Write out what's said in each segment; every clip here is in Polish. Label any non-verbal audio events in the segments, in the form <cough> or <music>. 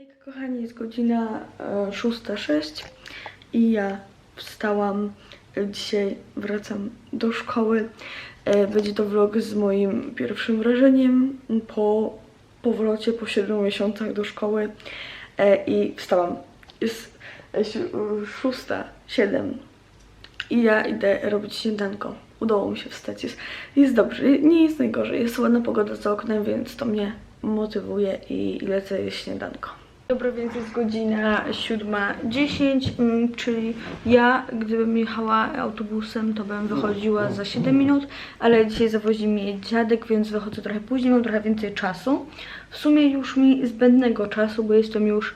Hejka kochani, jest godzina e, 6.06 i ja wstałam. E, Dzisiaj wracam do szkoły. E, Będzie to vlog z moim pierwszym wrażeniem po powrocie po 7 miesiącach do szkoły. E, I wstałam. Jest e, si- 6.07 i ja idę robić śniadanko. Udało mi się wstać, jest, jest dobrze, nie jest najgorzej. Jest ładna pogoda za oknem, więc to mnie motywuje i lecę jeść śniadanko. Dobra, więc jest godzina 7.10, mm, czyli ja, gdybym jechała autobusem, to bym wychodziła za 7 minut, ale dzisiaj zawozi mnie dziadek, więc wychodzę trochę później, mam trochę więcej czasu. W sumie już mi zbędnego czasu, bo jestem już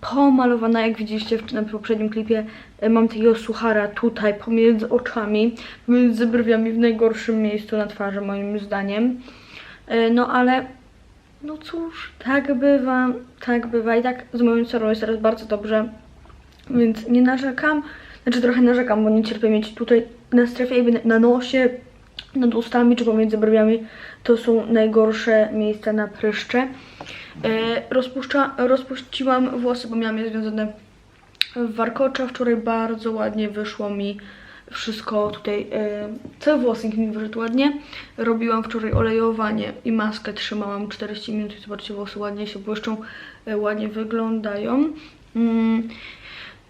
pomalowana, jak widzieliście w, na poprzednim klipie, e, mam takiego suchara tutaj, pomiędzy oczami, pomiędzy brwiami, w najgorszym miejscu na twarzy, moim zdaniem. E, No ale, no cóż, tak bywa, tak bywa i tak z moją cerą jest teraz bardzo dobrze, więc nie narzekam. Znaczy trochę narzekam, bo nie cierpię mieć tutaj na strefie jakby na nosie, nad ustami czy pomiędzy brwiami. To są najgorsze miejsca na pryszcze. E, rozpuszcza, rozpuściłam włosy, bo miałam je związane w warkocza. Wczoraj bardzo ładnie wyszło mi wszystko tutaj, e, cały włosik mi wyszedł ładnie. Robiłam wczoraj olejowanie i maskę trzymałam 40 minut i zobaczcie, włosy ładnie się błyszczą, e, ładnie wyglądają. Mm,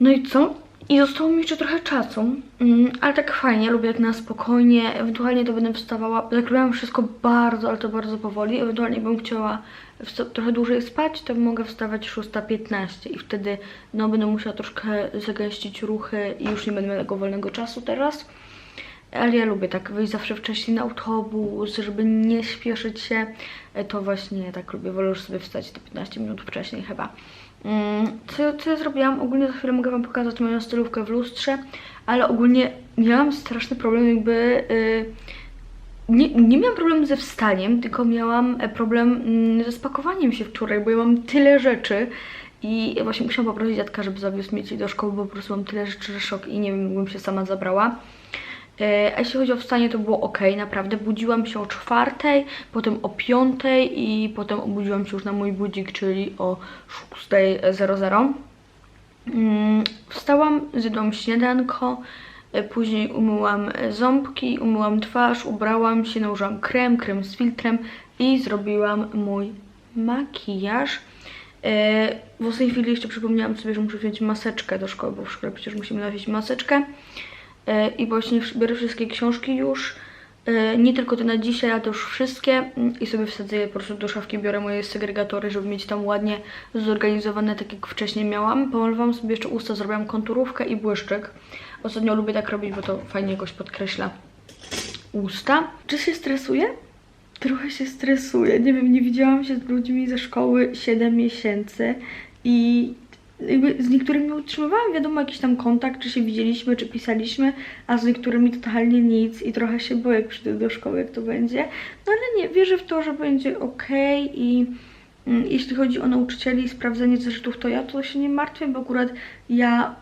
no i co? I zostało mi jeszcze trochę czasu, mm, ale tak fajnie, lubię jak na spokojnie, ewentualnie to będę wstawała, robiłam wszystko bardzo, ale to bardzo powoli, ewentualnie bym chciała trochę dłużej spać, to mogę wstawać 6.15 i wtedy no będę musiała troszkę zagęścić ruchy i już nie będę tego wolnego czasu teraz. Ale ja lubię tak wyjść zawsze wcześniej na autobus, żeby nie śpieszyć się. E, To właśnie tak lubię, wolę już sobie wstać te 15 minut wcześniej chyba. Mm, Co, co ja zrobiłam? Ogólnie za chwilę mogę Wam pokazać moją stylówkę w lustrze, ale ogólnie miałam straszny problem jakby... y, nie, nie miałam problemu ze wstaniem, tylko miałam e, problem mm, ze spakowaniem się wczoraj, bo ja mam tyle rzeczy i właśnie musiałam poprosić dziadka, żeby zawiózł mnie do szkoły, bo po prostu mam tyle rzeczy, że szok i nie wiem, bym się sama zabrała. E, A jeśli chodzi o wstanie, to było ok, naprawdę. Budziłam się o czwartej, potem o piątej i potem obudziłam się już na mój budzik, czyli o 6.00. Mm, Wstałam, zjadłam śniadanko, e, później umyłam ząbki, umyłam twarz, ubrałam się, nałożyłam krem, krem z filtrem i zrobiłam mój makijaż. E, W ostatniej chwili jeszcze przypomniałam sobie, że muszę wziąć maseczkę do szkoły, bo w szkole przecież musimy nosić maseczkę. E, I właśnie biorę wszystkie książki już. E, Nie tylko te na dzisiaj, ale to już wszystkie. Mm, I sobie wsadzę je po prostu do szafki. Biorę moje segregatory, żeby mieć tam ładnie zorganizowane, tak jak wcześniej miałam. Pomalowałam sobie jeszcze usta, zrobiłam konturówkę i błyszczyk. Ostatnio lubię tak robić, bo to fajnie jakoś podkreśla usta. Czy się stresuję? Trochę się stresuję. Nie wiem, nie widziałam się z ludźmi ze szkoły 7 miesięcy i jakby z niektórymi utrzymywałam, wiadomo, jakiś tam kontakt, czy się widzieliśmy, czy pisaliśmy, a z niektórymi totalnie nic i trochę się boję, jak przyjdę do szkoły, jak to będzie. No ale nie, wierzę w to, że będzie ok i mm, jeśli chodzi o nauczycieli i sprawdzenie zeszytów, to ja to się nie martwię, bo akurat ja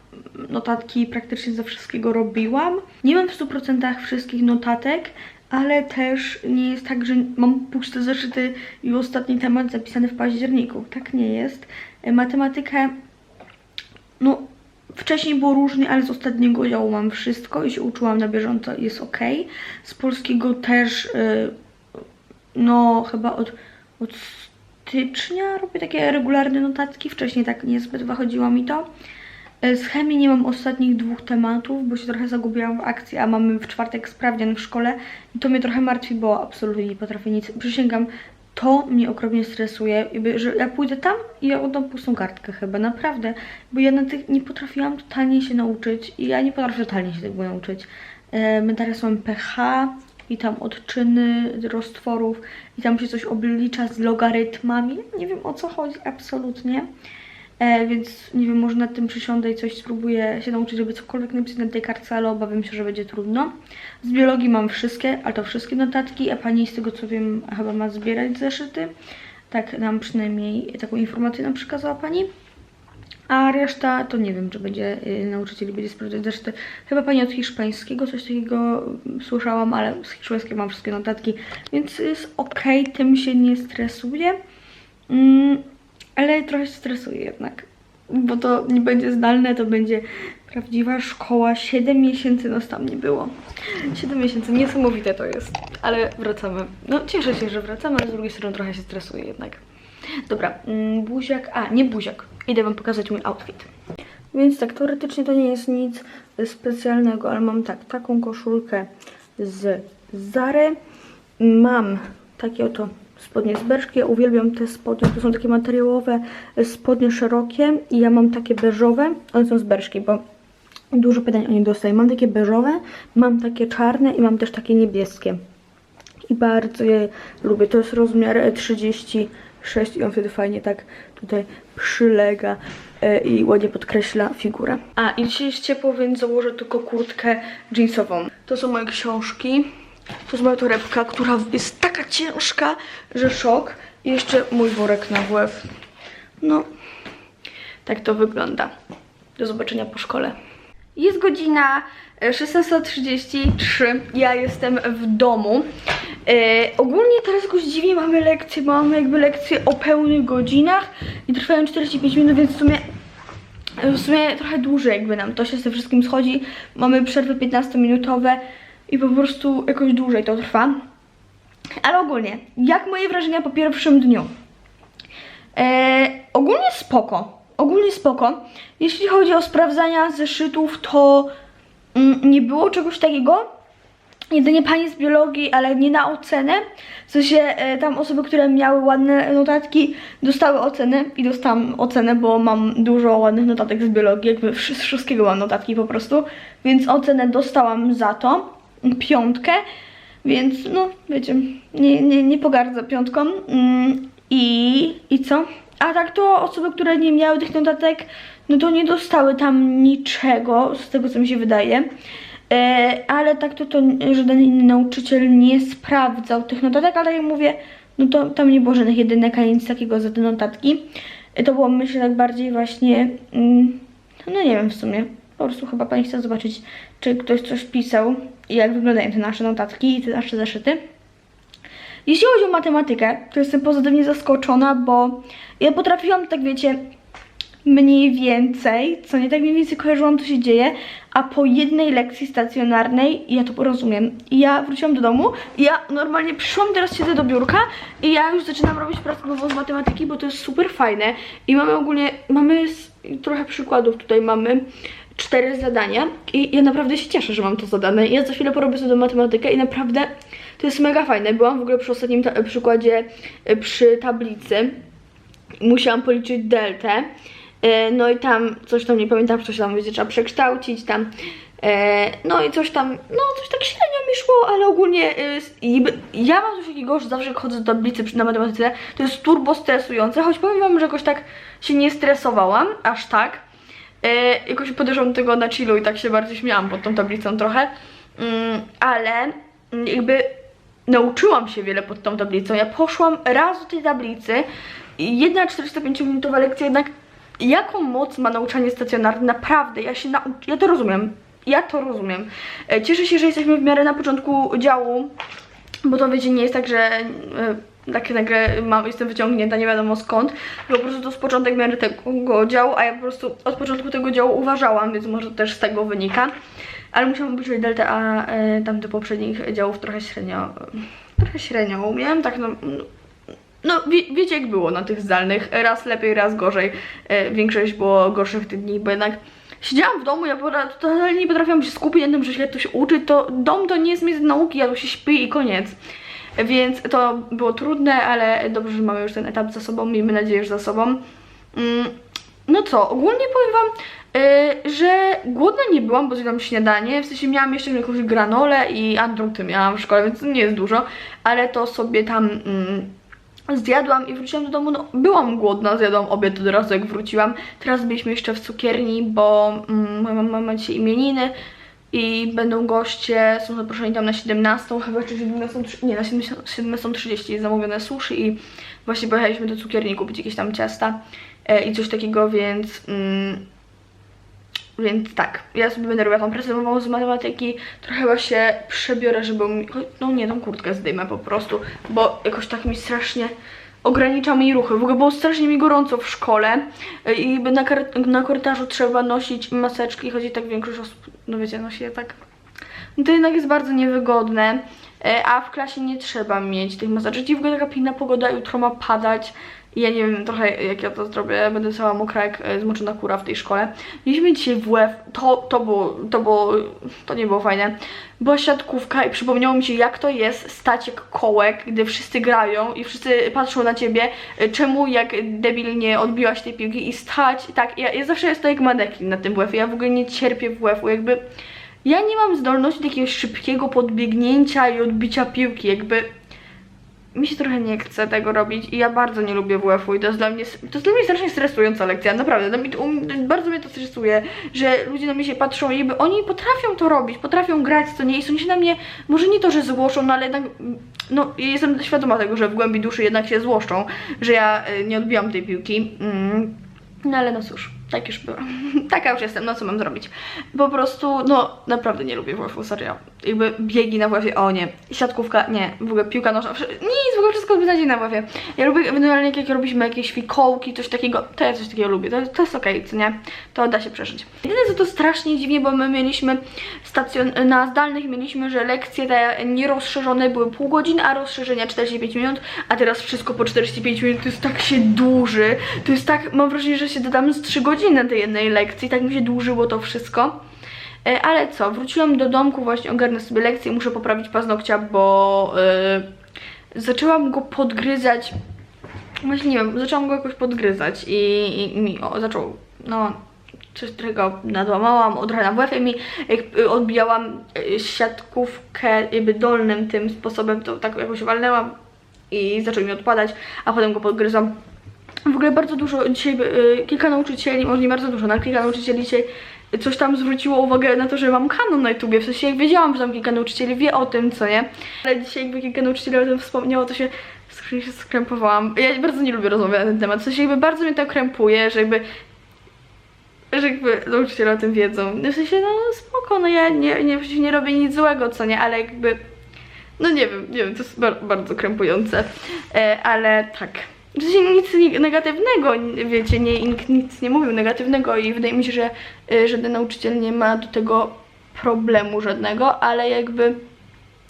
notatki praktycznie ze wszystkiego robiłam. Nie mam w 100% wszystkich notatek, ale też nie jest tak, że mam puste zeszyty i ostatni temat zapisany w październiku. Tak nie jest. E, Matematykę, no wcześniej było różnie, ale z ostatniego działu mam wszystko i się uczyłam na bieżąco, jest ok. Z polskiego też, e, no chyba od, od stycznia robię takie regularne notatki. Wcześniej tak niezbyt wychodziło mi to. E, Z chemii nie mam ostatnich dwóch tematów, bo się trochę zagubiłam w akcji, a mamy w czwartek sprawdzian w szkole i to mnie trochę martwi, bo absolutnie nie potrafię nic. Przysięgam, to mnie okropnie stresuje, jakby, że ja pójdę tam i ja oddam pustą kartkę chyba, naprawdę, bo ja na tych nie potrafiłam totalnie się nauczyć i ja nie potrafię totalnie się tego nauczyć. E, My teraz mamy pH i tam odczyny roztworów i tam się coś oblicza z logarytmami. Nie wiem o co chodzi absolutnie. E, więc nie wiem, może nad tym przysiądę i coś spróbuję się nauczyć, żeby cokolwiek napisać na tej kartce, ale obawiam się, że będzie trudno. Z biologii mam wszystkie, ale to wszystkie notatki, a pani z tego co wiem chyba ma zbierać zeszyty. Tak nam przynajmniej taką informację nam przekazała pani. A reszta to nie wiem, czy będzie y, nauczycieli będzie sprawdzać zeszyty. Chyba pani od hiszpańskiego coś takiego mm, słyszałam, ale z hiszpańskiego mam wszystkie notatki, więc jest ok, tym się nie stresuję. Mm, ale trochę się stresuję jednak, bo to nie będzie zdalne, to będzie prawdziwa szkoła. 7 miesięcy nas tam nie było. 7 miesięcy, niesamowite to jest, ale wracamy. No cieszę się, że wracamy, ale z drugiej strony trochę się stresuję jednak. Dobra, mm, buziak, a nie buziak, idę wam pokazać mój outfit. Więc tak, teoretycznie to nie jest nic specjalnego, ale mam tak, taką koszulkę z Zary. Mam takie oto spodnie z Berszki. Ja uwielbiam te spodnie, to są takie materiałowe spodnie szerokie i ja mam takie beżowe, one są z Berszki, bo dużo pytań o nie dostaję. Mam takie beżowe, mam takie czarne i mam też takie niebieskie. I bardzo je lubię. To jest rozmiar e, 36 i on wtedy fajnie tak tutaj przylega e, i ładnie podkreśla figurę. A i dzisiaj jest ciepło, więc założę tylko kurtkę jeansową. To są moje książki. To jest moja torebka, która jest taka ciężka, że szok. I jeszcze mój worek na WF. No, tak to wygląda. Do zobaczenia po szkole. Jest godzina e, 16.33. Ja jestem w domu. E, ogólnie teraz jakoś dziwnie mamy lekcje, bo mamy jakby lekcje o pełnych godzinach i trwają 45 minut, więc w sumie w sumie trochę dłużej jakby nam to się ze wszystkim schodzi. Mamy przerwy 15-minutowe i po prostu jakoś dłużej to trwa. Ale ogólnie, jak moje wrażenia po pierwszym dniu? E, ogólnie spoko. Ogólnie spoko. Jeśli chodzi o sprawdzania zeszytów, to mm, nie było czegoś takiego. Jedynie pani z biologii, ale nie na ocenę. W sensie e, tam osoby, które miały ładne notatki, dostały ocenę i dostałam ocenę, bo mam dużo ładnych notatek z biologii, jakby z wszystkiego mam notatki po prostu. Więc ocenę dostałam za to. Piątkę. Więc no, wiecie, nie, nie, nie pogardzę piątką. Mm, I, I co? A tak to osoby, które nie miały tych notatek, no to nie dostały tam niczego, z tego co mi się wydaje. E, ale tak to, to żaden inny nauczyciel nie sprawdzał tych notatek, ale jak mówię, no to tam nie było żadnych jedynek ani nic takiego za te notatki. E, to było myślę tak bardziej właśnie, mm, no nie wiem w sumie, po prostu chyba pani chce zobaczyć, czy ktoś coś pisał i jak wyglądają te nasze notatki i te nasze zeszyty. Jeśli chodzi o matematykę, to jestem pozytywnie zaskoczona, bo ja potrafiłam, tak wiecie, mniej więcej, co nie tak mniej więcej kojarzyłam, co się dzieje, a po jednej lekcji stacjonarnej ja to rozumiem. I ja wróciłam do domu ja normalnie przyszłam, teraz siedzę do biurka i ja już zaczynam robić pracę domową z matematyki, bo to jest super fajne. I mamy ogólnie, mamy trochę przykładów, tutaj mamy cztery zadania i ja naprawdę się cieszę, że mam to zadane. Ja za chwilę porobię sobie matematykę i naprawdę to jest mega fajne. Byłam w ogóle przy ostatnim ta- przykładzie y, przy tablicy musiałam policzyć deltę. E, No i tam coś tam nie pamiętam, coś tam będzie trzeba przekształcić tam. E, No i coś tam, no coś tak średnio mi szło, ale ogólnie e, ja mam coś takiego, że zawsze jak chodzę do tablicy na matematyce, to jest turbo stresujące, choć powiem wam, że jakoś tak się nie stresowałam, aż tak. E, jakoś podeszłam tego na chillu i tak się bardzo śmiałam pod tą tablicą trochę. Mm, ale mm, jakby nauczyłam się wiele pod tą tablicą. Ja poszłam raz do tej tablicy i jedna 45-minutowa lekcja jednak jaką moc ma nauczanie stacjonarne? Naprawdę, ja się nau... ja to rozumiem. Ja to rozumiem. E, Cieszę się, że jesteśmy w miarę na początku działu, bo to wiecie, nie jest tak, że e, tak nagle mam, jestem wyciągnięta nie wiadomo skąd, bo po prostu to jest początek w miarę tego działu, a ja po prostu od początku tego działu uważałam, więc może to też z tego wynika. Ale musiałam obliczyć deltę, a e, tamte poprzednich działów trochę średnio, trochę średnio umiałem, tak no, no wie, wiecie jak było na tych zdalnych. Raz lepiej, raz gorzej. E, większość było gorszych tych dni, bo jednak siedziałam w domu, ja totalnie nie potrafiłam się skupić na tym, że tu się uczyć. To dom to nie jest miejsce nauki, ja tu się śpi i koniec. Więc to było trudne, ale dobrze, że mamy już ten etap za sobą. Miejmy nadzieję, że za sobą. Mm, no co, ogólnie powiem wam, e, że głodna nie byłam, bo zjadłam śniadanie. W sensie miałam jeszcze jakąś granolę i andruty miałam w szkole, więc nie jest dużo, ale to sobie tam. Mm, Zjadłam i wróciłam do domu, no byłam głodna, zjadłam obiad od razu jak wróciłam. Teraz byliśmy jeszcze w cukierni, bo mm, moja mama ma dzisiaj imieniny i będą goście, są zaproszeni tam na 17, chyba czy 17, nie, na 17.30 jest zamówione sushi i właśnie pojechaliśmy do cukierni kupić jakieś tam ciasta e, i coś takiego, więc... Mm, więc tak, ja sobie będę robiła tą pracę domową z matematyki, trochę chyba się przebiorę, żeby mi, no nie, tą kurtkę zdejmę po prostu, bo jakoś tak mi strasznie ogranicza mi ruchy. W ogóle było strasznie mi gorąco w szkole y, i na, na korytarzu trzeba nosić maseczki, choć i tak większość osób, no wiecie, nosi je tak. No to jednak jest bardzo niewygodne, y, a w klasie nie trzeba mieć tych maseczek. I w ogóle taka piękna pogoda, jutro ma padać. I ja nie wiem trochę jak ja to zrobię, będę cała mokra jak e, zmoczona kura w tej szkole. Mieliśmy dzisiaj WF, to, to było, to było, to nie było fajne. Była siatkówka i przypomniało mi się jak to jest stać jak kołek, gdy wszyscy grają i wszyscy patrzą na ciebie, e, czemu jak debilnie odbiłaś tej piłki i stać, tak, ja, ja zawsze jestem jak manekin na tym WF, ja w ogóle nie cierpię WF-u, jakby ja nie mam zdolności do jakiegoś szybkiego podbiegnięcia i odbicia piłki, jakby mi się trochę nie chce tego robić i ja bardzo nie lubię WF-u i to jest dla mnie, to jest dla mnie strasznie stresująca lekcja, naprawdę, mnie to, um, bardzo mnie to stresuje, że ludzie na mnie się patrzą i jakby oni potrafią to robić, potrafią grać, co nie, i są się na mnie, może nie to, że złoszą, no ale jednak, no jestem świadoma tego, że w głębi duszy jednak się złoszczą, że ja y, nie odbiłam tej piłki, mm. no ale no cóż, tak już była, <laughs> taka już jestem, no co mam zrobić, po prostu, no naprawdę nie lubię WF-u, serio, jakby biegi na WF-ie, o nie, siatkówka, nie, w ogóle piłka nożna, nic, w ogóle wszystko beznadziejne na WF-ie. Ja lubię ewentualnie jak robiliśmy jakieś fikołki, coś takiego, to ja coś takiego lubię, to, to jest okej, co nie, to da się przeżyć. Jedyne co to strasznie dziwnie, bo my mieliśmy stacjon, na zdalnych mieliśmy, że lekcje te nierozszerzone były pół godziny, a rozszerzenia 45 minut, a teraz wszystko po 45 minut, to jest tak się dłuży, to jest tak, mam wrażenie, że się dodamy z 3 godziny na tej jednej lekcji, tak mi się dłużyło to wszystko. E, Ale co, wróciłam do domku, właśnie ogarnę sobie lekcję, muszę poprawić paznokcia, bo yy, zaczęłam go podgryzać. Właśnie nie wiem, zaczęłam go jakoś podgryzać i, i, mi o, zaczął, no, coś którego nadłamałam, od rana w łefie mi jak y, odbijałam siatkówkę jakby dolnym tym sposobem, to tak jakoś walnęłam i zaczął mi odpadać, a potem go podgryzłam. W ogóle bardzo dużo dzisiaj, y, kilka nauczycieli, może nie bardzo dużo, ale kilka nauczycieli dzisiaj coś tam zwróciło uwagę na to, że mam kanon na YouTubie, w sensie jak wiedziałam, że tam kilka nauczycieli wie o tym, co nie, ale dzisiaj jakby kilka nauczycieli o tym wspomniało, to się skrępowałam. Ja bardzo nie lubię rozmawiać na ten temat, w sensie jakby bardzo mnie to krępuje, że jakby że jakby nauczyciele o tym wiedzą. No W sensie, no spoko, no ja nie, nie, przecież nie robię nic złego, co nie, ale jakby, no nie wiem, nie wiem, to jest bar bardzo krępujące, e, ale tak. Nic negatywnego, wiecie, nie, nikt nic nie mówił negatywnego i wydaje mi się, że e, żaden nauczyciel nie ma do tego problemu żadnego, ale jakby,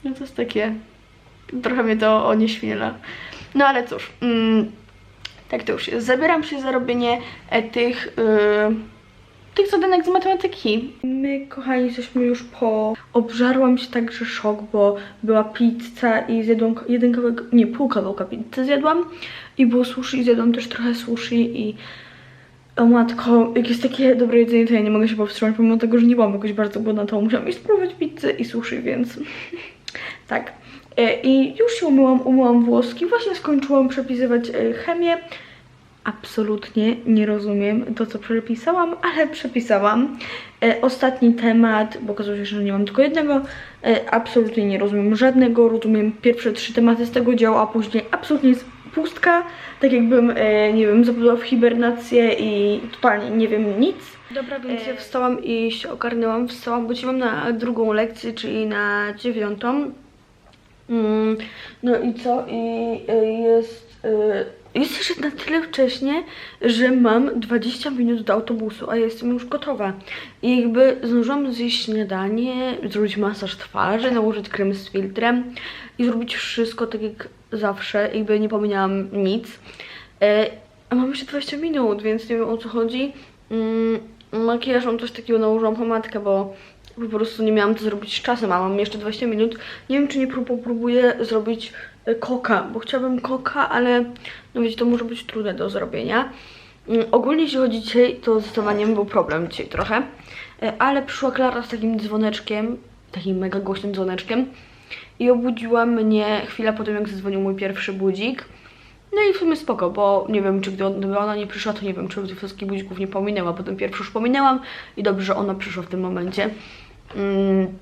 no to jest takie, trochę mnie to onieśmiela. No ale cóż, mm, tak to już jest. Zabieram się za robienie e, tych, yy, tych zadanek z matematyki. My, kochani, jesteśmy już po... Obżarłam się tak, że szok, bo była pizza i zjadłam jeden kawałek, nie, pół kawałka pizzy zjadłam i było sushi i zjadłam też trochę sushi i... O matko, jak jest takie dobre jedzenie, to ja nie mogę się powstrzymać, pomimo tego, że nie byłam jakoś bardzo głodna, to musiałam iść spróbować pizzę i sushi, więc... <laughs> tak. E, I już się umyłam, umyłam włoski, właśnie skończyłam przepisywać e, chemię. Absolutnie nie rozumiem to, co przepisałam, ale przepisałam. E, ostatni temat, bo okazuje się, że nie mam tylko jednego. E, absolutnie nie rozumiem żadnego. Rozumiem pierwsze trzy tematy z tego działu, a później absolutnie jest pustka. Tak jakbym, e, nie wiem, zapadła w hibernację i totalnie nie wiem nic. Dobra, więc ja wstałam i się ogarnęłam. Wstałam, bo dzisiaj mam na drugą lekcję, czyli na dziewiątą. Mm, no i co? I y, jest. y, Jest jeszcze na tyle wcześnie, że mam 20 minut do autobusu, a jestem już gotowa. I jakby zdążyłam zjeść śniadanie, zrobić masaż twarzy, nałożyć krem z filtrem i zrobić wszystko tak jak zawsze, jakby nie pominęłam nic. E, A mam jeszcze 20 minut, więc nie wiem o co chodzi. Mm, Makijaż coś takiego, nałożyłam pomadkę, bo po prostu nie miałam to zrobić z czasem, a mam jeszcze 20 minut. Nie wiem, czy nie prób- próbuję zrobić e, koka, bo chciałabym koka, ale no wiecie, to może być trudne do zrobienia. Mm, Ogólnie jeśli chodzi dzisiaj, to z zastowaniem był problem dzisiaj trochę, E, ale przyszła Klara z takim dzwoneczkiem, takim mega głośnym dzwoneczkiem i obudziła mnie chwilę po tym, jak zadzwonił mój pierwszy budzik. No i w sumie spoko, bo nie wiem, czy gdyby ona nie przyszła, to nie wiem, czy tych wszystkich budzików nie pominęła. Potem pierwszy już pominęłam i dobrze, że ona przyszła w tym momencie. Mm.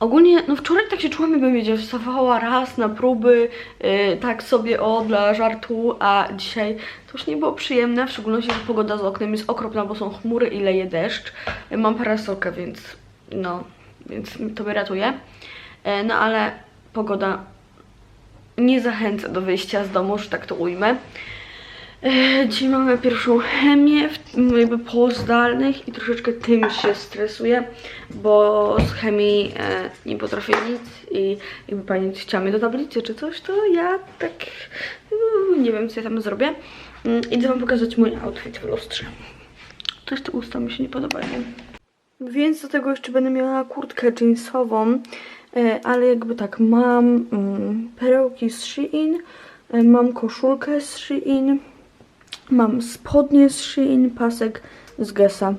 Ogólnie, no wczoraj tak się czułam, jakbym, wiecie, wstawała raz na próby, yy, tak sobie o, dla żartu, a dzisiaj to już nie było przyjemne, w szczególności, że pogoda z oknem jest okropna, bo są chmury i leje deszcz. Yy, Mam parasolkę, więc no, więc to mnie ratuje. Yy, No ale pogoda nie zachęca do wyjścia z domu, że tak to ujmę. E, Dzisiaj mamy pierwszą chemię, jakby po zdalnych i troszeczkę tym się stresuję, bo z chemii e, nie potrafię nic i jakby pani chciała mnie do tablicy czy coś, to ja tak mm, nie wiem co ja tam zrobię. Mm, Idę wam pokazać mój outfit w lustrze. Coś te usta mi się nie podobają. Więc do tego jeszcze będę miała kurtkę jeansową, e, ale jakby tak, mam mm, perełki z Shein, mam koszulkę z Shein, mam spodnie z Shein, pasek z Gessa.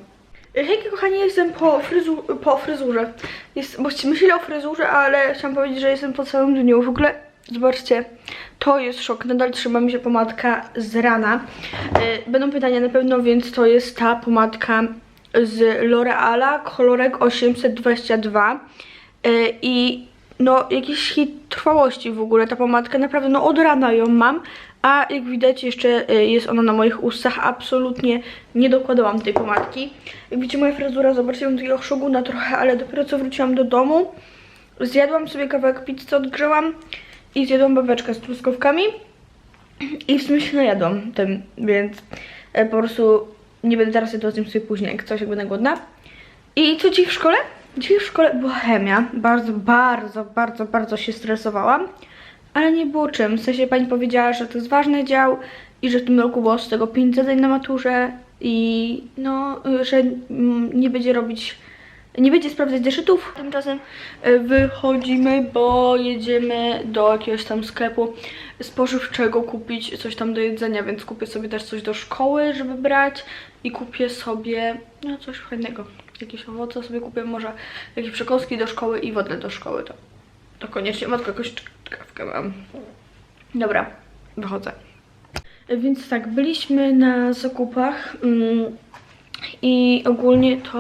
Hejka kochani, jestem po, fryzu po fryzurze. Jest, bo myślę o fryzurze, ale chciałam powiedzieć, że jestem po całym dniu. W ogóle, zobaczcie, to jest szok. Nadal trzyma mi się pomadka z rana. E, Będą pytania na pewno, więc to jest ta pomadka z L'Oreala, kolorek 822. E, I no, jakiś hit trwałości w ogóle ta pomadka. Naprawdę, no od rana ją mam. A jak widać jeszcze e, jest ona na moich ustach. Absolutnie nie dokładałam tej pomadki. Jak widzicie moja fryzura, zobaczcie, mam takiego szoguna trochę, ale dopiero co wróciłam do domu. Zjadłam sobie kawałek pizzy, odgrzałam i zjadłam babeczkę z truskawkami. I w sumie się najadłam tym, więc e, po prostu nie będę teraz jadła z nim sobie później, jak coś, jak będę głodna. I co dziś w szkole? Dzisiaj w szkole była chemia. Bardzo, bardzo, bardzo, bardzo się stresowałam. Ale nie było czym. W sensie pani powiedziała, że to jest ważny dział i że w tym roku było z tego 5 zadań na maturze i no, że mm, nie będzie robić, nie będzie sprawdzać zeszytów. Tymczasem y, wychodzimy, bo jedziemy do jakiegoś tam sklepu spożywczego kupić coś tam do jedzenia, więc kupię sobie też coś do szkoły, żeby brać i kupię sobie no coś fajnego. Jakieś owoce sobie kupię, może jakieś przekąski do szkoły i wodę do szkoły. To, to koniecznie. Matko, jakąś czkawkę mam. Dobra, wychodzę. Więc tak, byliśmy na zakupach mm, i ogólnie to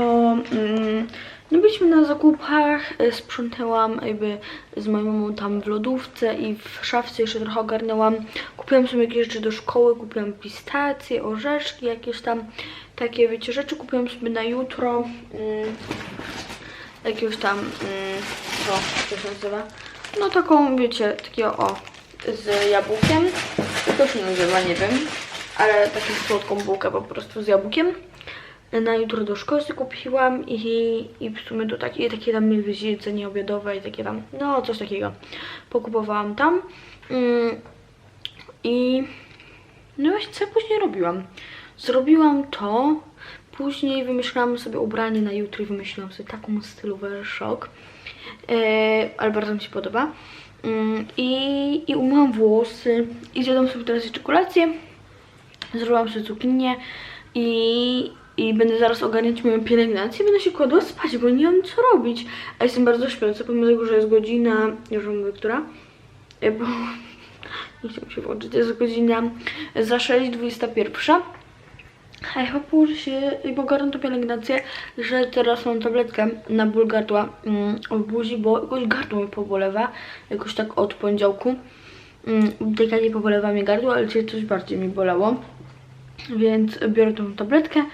mm, nie byliśmy na zakupach, e, sprzątałam jakby z moją mamą tam w lodówce i w szafce jeszcze trochę ogarnęłam. Kupiłam sobie jakieś rzeczy do szkoły, kupiłam pistacje, orzeszki, jakieś tam takie wiecie rzeczy. Kupiłam sobie na jutro mm, jakiegoś tam, mm, o, co się nazywa? No taką, wiecie, takiego o, z jabłkiem. Jak to się nazywa, nie wiem. Ale taką słodką bułkę po prostu z jabłkiem. Na jutro do szkoły kupiłam i, i w sumie do takie, takie tam jedzenie obiadowe i takie tam, no coś takiego. Pokupowałam tam. Mm, I no właśnie, co ja później robiłam? Zrobiłam to, później wymyślałam sobie ubranie na jutro i wymyśliłam sobie taką stylówę szok. E, ale bardzo mi się podoba. Mm, I, I umyłam włosy i zjadłam sobie teraz jeszcze kolację. Zrobiłam sobie cukinię i, i będę zaraz ogarniać moją pielęgnację. Będę się kładła spać, bo nie mam co robić. A jestem bardzo śpiąca, pomimo tego, że jest godzina, już mówię, która, E, bo <laughs> nie chciałam się włączyć, jest godzina za 6.21. Ja chyba położę się i ogarnę tą pielęgnację, że teraz mam tabletkę na ból gardła mm, w buzi, bo jakoś gardło mi pobolewa, jakoś tak od poniedziałku. Mm, delikatnie pobolewa mi gardło, ale dzisiaj coś bardziej mi bolało. Więc biorę tą tabletkę,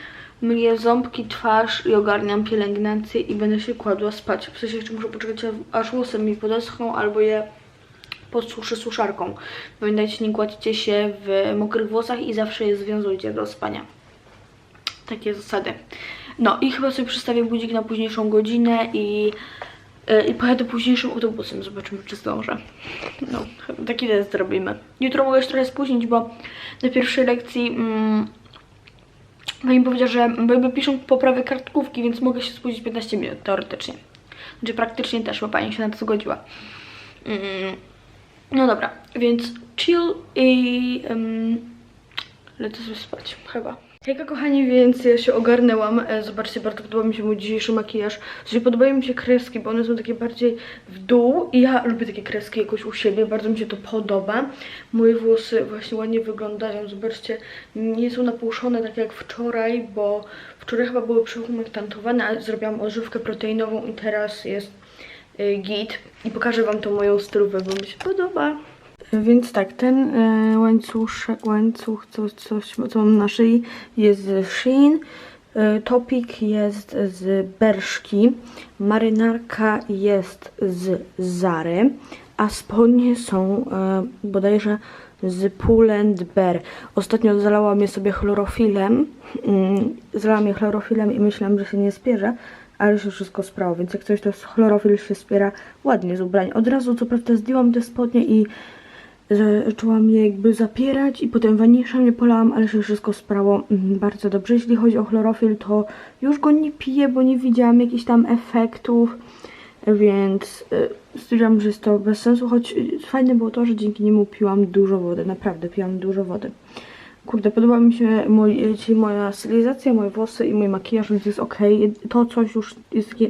myję ząbki, twarz i ogarniam pielęgnację i będę się kładła spać. W sensie jeszcze muszę poczekać, aż włosy mi podeschną albo je podsuszę suszarką. Pamiętajcie, nie kładźcie się w mokrych włosach i zawsze je związujcie do spania takie zasady. No i chyba sobie przestawię budzik na późniejszą godzinę i, yy, i pojadę późniejszym autobusem. Zobaczymy, czy zdążę. No, taki test zrobimy. Jutro mogę się trochę spóźnić, bo na pierwszej lekcji mm, pani powiedziała, że jakby piszą poprawę kartkówki, więc mogę się spóźnić 15 minut teoretycznie. Znaczy praktycznie też, bo pani się na to zgodziła. Mm, no dobra, więc chill i um, lecę sobie spać, chyba. Hejka kochani, więc ja się ogarnęłam. E, Zobaczcie, bardzo podoba mi się mój dzisiejszy makijaż. W sensie podobają mi się kreski, bo one są takie bardziej w dół i ja lubię takie kreski jakoś u siebie, bardzo mi się to podoba. Moje włosy właśnie ładnie wyglądają, zobaczcie, nie są napłuszone tak jak wczoraj, bo wczoraj chyba były przyhumektantowane, ale zrobiłam ożywkę proteinową i teraz jest y, git. I pokażę wam tą moją stylówę, bo mi się podoba. Więc tak, ten e, łańcuszek, łańcuch, coś, co mam na szyi jest z Shein, e, topik jest z Berszki, marynarka jest z Zary, a spodnie są e, bodajże z Pull Bear. Ostatnio zalałam je sobie chlorofilem, mm, zalałam je chlorofilem i myślałam, że się nie spierze, ale się wszystko sprało, więc jak coś to chlorofil się spiera ładnie z ubrań. Od razu co prawda zdjęłam te spodnie i zaczęłam je jakby zapierać i potem waniszem je polałam, ale się wszystko sprało mm, bardzo dobrze. Jeśli chodzi o chlorofil, to już go nie piję, bo nie widziałam jakichś tam efektów, więc y, stwierdziłam, że jest to bez sensu, choć y, fajne było to, że dzięki niemu piłam dużo wody, naprawdę piłam dużo wody. Kurde, podoba mi się dzisiaj moja stylizacja, moje włosy i mój makijaż, więc jest ok. To coś już jest takie,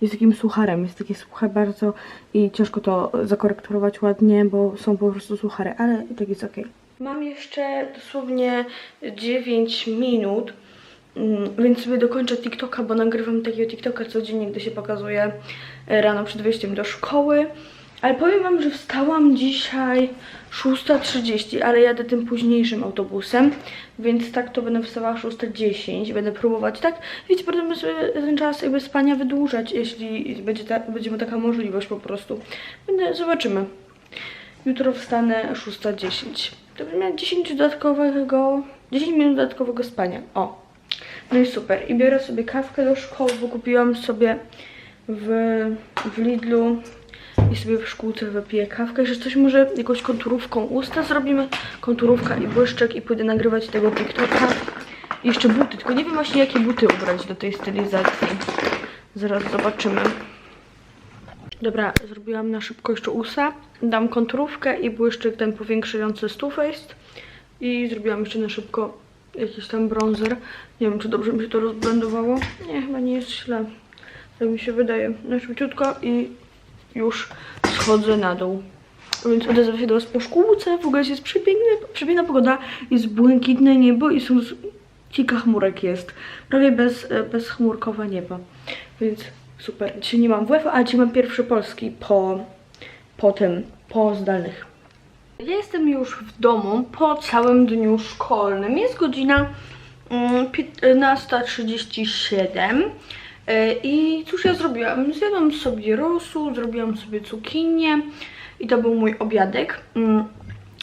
jest takim sucharem, jest takie suche bardzo i ciężko to zakorektorować ładnie, bo są po prostu suchary, ale i tak jest ok. Mam jeszcze dosłownie 9 minut, mm, więc sobie dokończę TikToka, bo nagrywam takiego TikToka codziennie, gdy się pokazuje rano przed wyjściem do szkoły. Ale powiem wam, że wstałam dzisiaj 6.30, ale jadę tym późniejszym autobusem, więc tak to będę wstawała 6.10, będę próbować tak, wiecie, potem sobie ten czas jakby spania wydłużać, jeśli będzie ta, będziemy taka możliwość po prostu. Będę, zobaczymy. Jutro wstanę 6.10. To będę miała 10 dodatkowego, 10 minut dodatkowego spania. O. No i super. I biorę sobie kawkę do szkoły, bo kupiłam sobie w, w Lidlu i sobie w szkółce wypiję kawkę. Że coś może jakąś konturówką usta zrobimy. Konturówka i błyszczek i pójdę nagrywać tego TikToka. I jeszcze buty, tylko nie wiem właśnie jakie buty ubrać do tej stylizacji. Zaraz zobaczymy. Dobra, zrobiłam na szybko jeszcze usa. Dam konturówkę i błyszczyk ten powiększający Too Faced. I zrobiłam jeszcze na szybko jakiś tam bronzer. Nie wiem, czy dobrze mi się to rozblendowało. Nie, chyba nie jest źle. Tak mi się wydaje. Na szybciutko i już schodzę na dół. Więc odezwę się do Was po szkółce. W ogóle jest przepiękna, przepiękna pogoda. Jest błękitne niebo i są kilka chmurek jest. Prawie bez, e, bezchmurkowe niebo. Więc super. Dzisiaj nie mam WF, a dzisiaj mam pierwszy polski po, po tym, po zdalnych. Ja jestem już w domu po całym dniu szkolnym. Jest godzina mm, 15.37. E, I cóż ja zrobiłam? Zjadłam sobie rosół, zrobiłam sobie cukinię i to był mój obiadek. Mm,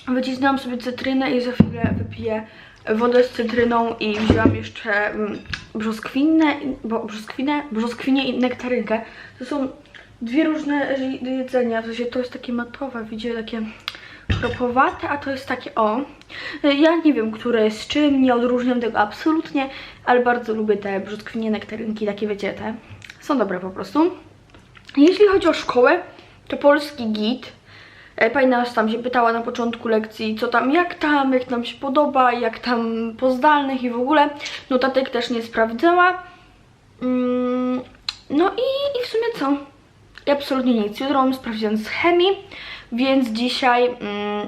Wycisnęłam sobie cytrynę i za chwilę wypiję wodę z cytryną i wzięłam jeszcze mm, brzoskwinę, bo, brzoskwinę, brzoskwinię i nektarynkę. To są dwie różne jedzenia, w sensie to jest takie matowe, widzicie, takie kropowate, a to jest takie o. Ja nie wiem, które jest czym, nie odróżniam tego absolutnie, ale bardzo lubię te brzoskwinie, nektarynki, takie wiecie, te są dobre po prostu. Jeśli chodzi o szkołę, to polski git. E, Pani nas tam się pytała na początku lekcji, co tam, jak tam, jak nam się podoba, jak tam po zdalnych i w ogóle. Notatek też nie sprawdzała. Mm, no i, i w sumie co? Absolutnie nic. Jutro mam sprawdzian z chemii, więc dzisiaj mm,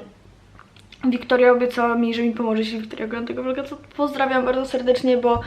Wiktoria obiecała mi, że mi pomoże, jeśli Wiktoria ogląda tego vloga, co pozdrawiam bardzo serdecznie, bo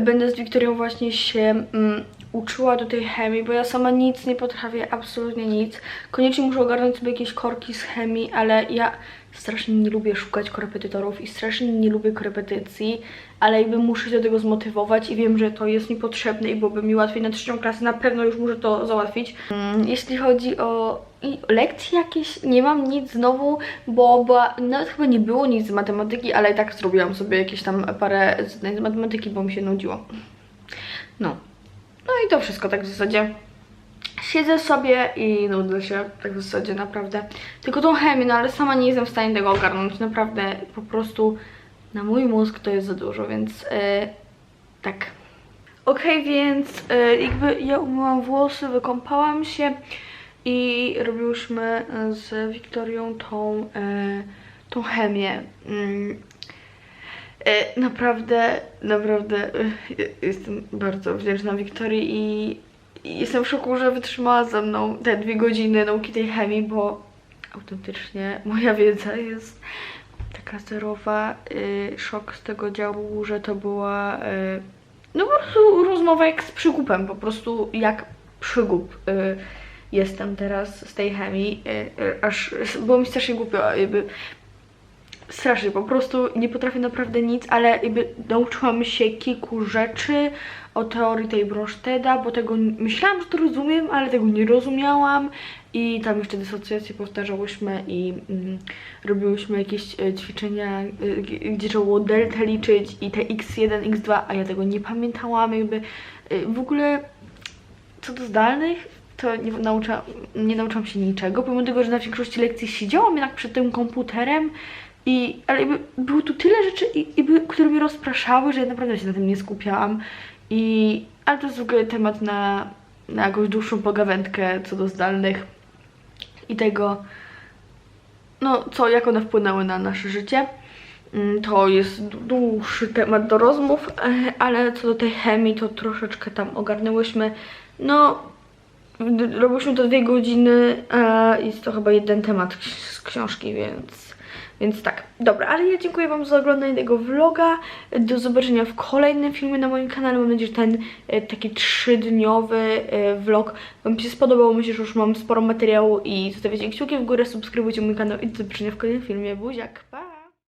będę z Wiktorią właśnie się mm, uczyła do tej chemii, bo ja sama nic nie potrafię, absolutnie nic. Koniecznie muszę ogarnąć sobie jakieś korki z chemii, ale ja strasznie nie lubię szukać korepetytorów i strasznie nie lubię korepetycji, ale jakby muszę się do tego zmotywować i wiem, że to jest mi potrzebne i byłoby mi łatwiej na trzecią klasę, na pewno już muszę to załatwić. Mm, Jeśli chodzi o lekcje jakieś, nie mam nic znowu, bo była, nawet chyba nie było nic z matematyki, ale i tak zrobiłam sobie jakieś tam parę zadań z matematyki, bo mi się nudziło. No. No i to wszystko tak w zasadzie. Siedzę sobie i nudzę się, tak w zasadzie naprawdę. Tylko tą chemię, no ale sama nie jestem w stanie tego ogarnąć. Naprawdę po prostu na mój mózg to jest za dużo, więc e, tak. Okej, więc e, jakby ja umyłam włosy, wykąpałam się i robiłyśmy e, z Wiktorią tą, e, tą chemię. E, naprawdę, naprawdę e, jestem bardzo wdzięczna Wiktorii i jestem w szoku, że wytrzymała ze mną te dwie godziny nauki tej chemii, bo autentycznie moja wiedza jest taka zerowa. Y, szok z tego działu, że to była y, no po prostu rozmowa jak z przygupem, po prostu jak przygub y, jestem teraz z tej chemii, y, y, aż było mi strasznie głupio, jakby strasznie, po prostu nie potrafię naprawdę nic, ale jakby nauczyłam się kilku rzeczy o teorii tej Brosteda, bo tego myślałam, że to rozumiem, ale tego nie rozumiałam. I tam jeszcze dysocjację powtarzałyśmy i mm, robiłyśmy jakieś e, ćwiczenia, e, gdzie trzeba było delta liczyć i te x1, x2, a ja tego nie pamiętałam, jakby e, w ogóle co do zdalnych, to nie, naucza, nie nauczyłam się niczego, pomimo tego, że na większości lekcji siedziałam jednak przed tym komputerem, i, ale jakby było tu tyle rzeczy, które mnie rozpraszały, że ja naprawdę się na tym nie skupiałam. I, ale to jest w ogóle temat na, na jakąś dłuższą pogawędkę co do zdalnych i tego, no co, jak one wpłynęły na nasze życie. Mm, To jest dłu- dłuższy temat do rozmów, e, <laughs> ale co do tej chemii, to troszeczkę tam ogarnęłyśmy. No, robiłyśmy to dwie godziny, a jest to chyba jeden temat z książki, więc, więc tak. Dobra, ale ja dziękuję Wam za oglądanie tego vloga. Do zobaczenia w kolejnym filmie na moim kanale. Mam nadzieję, że ten e, taki trzydniowy e, vlog Wam się spodobał. Myślę, że już mam sporo materiału i zostawiacie kciuki w górę, subskrybujcie mój kanał i do zobaczenia w kolejnym filmie. Buziak, pa!